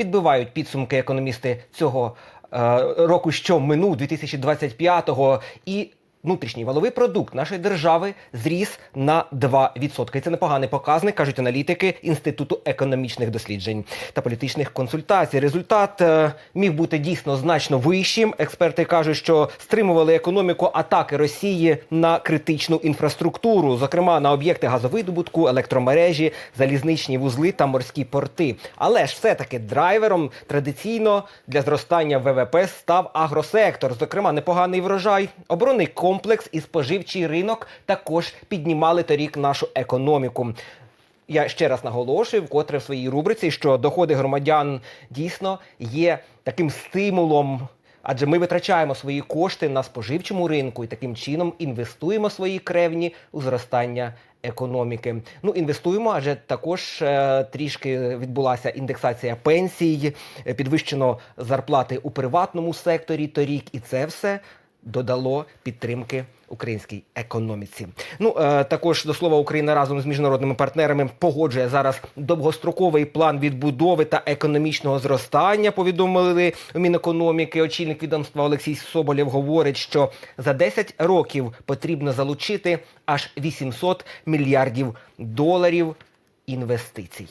підбивають підсумки економісти цього е, року, що минув 2025-го, і внутрішній валовий продукт нашої держави зріс на 2%. І це непоганий показник, кажуть аналітики Інституту економічних досліджень та політичних консультацій. Результат е, міг бути дійсно значно вищим. Експерти кажуть, що стримували економіку атаки Росії на критичну інфраструктуру, зокрема на об'єкти газовидобутку, електромережі, залізничні вузли та морські порти. Але ж все-таки драйвером традиційно для зростання ВВП став агросектор. Зокрема, непоганий врожай, оборонний комплекс і споживчий ринок також піднімали торік нашу економіку. Я ще раз наголошую, вкотре в своїй рубриці, що доходи громадян дійсно є таким стимулом. Адже ми витрачаємо свої кошти на споживчому ринку і таким чином інвестуємо свої кревні у зростання економіки. Ну, інвестуємо, адже також е, трішки відбулася індексація пенсій, е, підвищено зарплати у приватному секторі торік, і це все додало підтримки українській економіці. Ну е, також до слова, Україна разом з міжнародними партнерами погоджує зараз довгостроковий план відбудови та економічного зростання. Повідомили у Мінекономіки. Очільник відомства Олексій Соболєв говорить, що за 10 років потрібно залучити аж 800 мільярдів доларів інвестицій.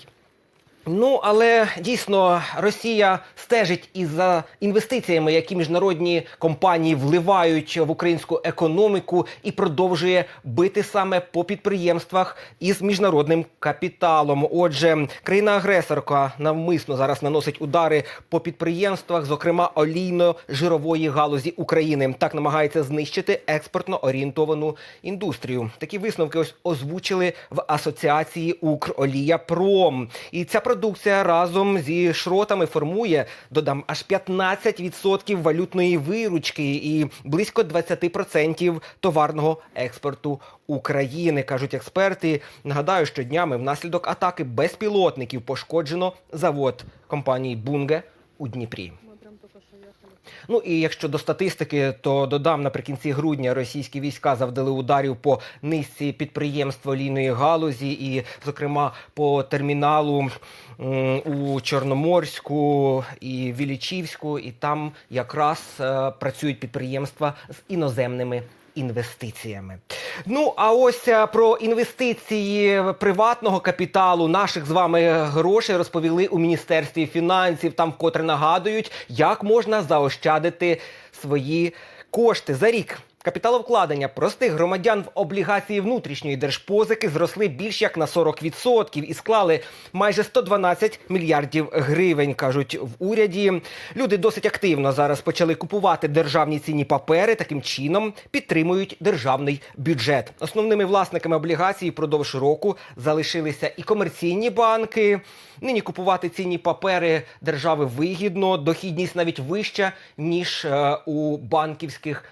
Ну, але дійсно Росія стежить і за інвестиціями, які міжнародні компанії вливають в українську економіку, і продовжує бити саме по підприємствах із міжнародним капіталом. Отже, країна-агресорка навмисно зараз наносить удари по підприємствах, зокрема олійно-жирової галузі України. Так намагається знищити експортно орієнтовану індустрію. Такі висновки ось озвучили в асоціації Укролія Пром. І ця продукція разом зі шротами формує, додам, аж 15% валютної виручки і близько 20% товарного експорту України, кажуть експерти. Нагадаю, що днями внаслідок атаки безпілотників пошкоджено завод компанії Бунге у Дніпрі. Ну і якщо до статистики, то додам наприкінці грудня російські війська завдали ударів по низці підприємств олійної галузі, і, зокрема, по терміналу у Чорноморську і Вілічівську, і там якраз е, працюють підприємства з іноземними. Інвестиціями. Ну а ось е, про інвестиції приватного капіталу наших з вами грошей розповіли у міністерстві фінансів. Там вкотре нагадують, як можна заощадити свої кошти за рік. Капіталовкладення простих громадян в облігації внутрішньої держпозики зросли більш як на 40% і склали майже 112 мільярдів гривень. кажуть в уряді. Люди досить активно зараз почали купувати державні цінні папери. Таким чином підтримують державний бюджет. Основними власниками облігацій впродовж року залишилися і комерційні банки. Нині купувати цінні папери держави вигідно, дохідність навіть вища ніж е, у банківських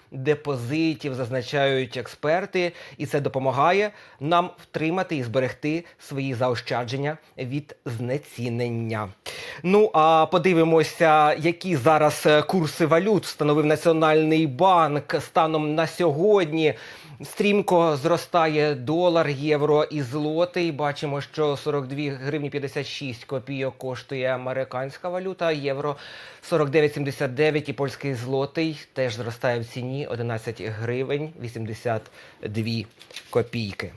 депозитів, зазначають експерти, і це допомагає нам втримати і зберегти свої заощадження від знецінення. Ну а подивимося, які зараз е, курси валют встановив Національний банк станом на сьогодні. Стрімко зростає долар, євро і злотий. Бачимо, що 42 гривні 56 копійок коштує американська валюта, євро 49,79 і польський злотий теж зростає в ціні 11 гривень 82 копійки.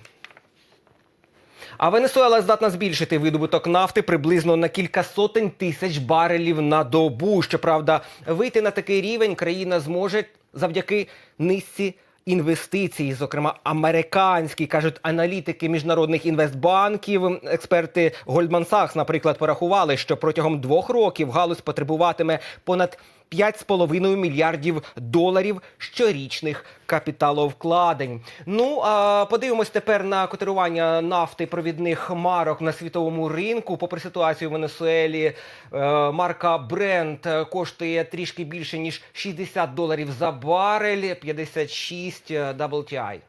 А Венесуела здатна збільшити видобуток нафти приблизно на кілька сотень тисяч барелів на добу. Щоправда, вийти на такий рівень країна зможе завдяки низці інвестицій, зокрема американські, кажуть аналітики міжнародних інвестбанків. Експерти Goldman Sachs, наприклад, порахували, що протягом двох років галузь потребуватиме понад 5,5 мільярдів доларів щорічних капіталовкладень. Ну а подивимось тепер на котирування нафти провідних марок на світовому ринку. Попри ситуацію в Венесуелі, е, марка Brent коштує трішки більше ніж 60 доларів за барель, 56 WTI.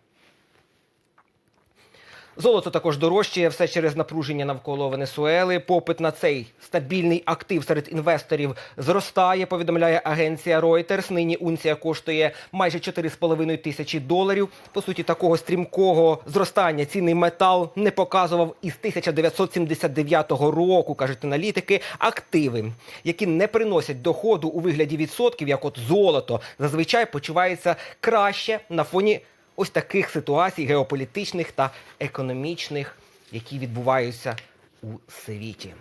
Золото також дорожчає, все через напруження навколо Венесуели. Попит на цей стабільний актив серед інвесторів зростає. Повідомляє агенція Reuters. Нині унція коштує майже 4,5 тисячі доларів. По суті, такого стрімкого зростання цінний метал не показував із 1979 року, кажуть аналітики. Активи, які не приносять доходу у вигляді відсотків, як от золото, зазвичай почуваються краще на фоні ось таких ситуацій геополітичних та економічних, які відбуваються у світі.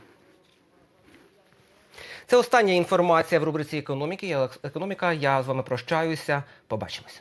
Це остання інформація в рубриці економіки. Я економіка. Я з вами прощаюся. Побачимось.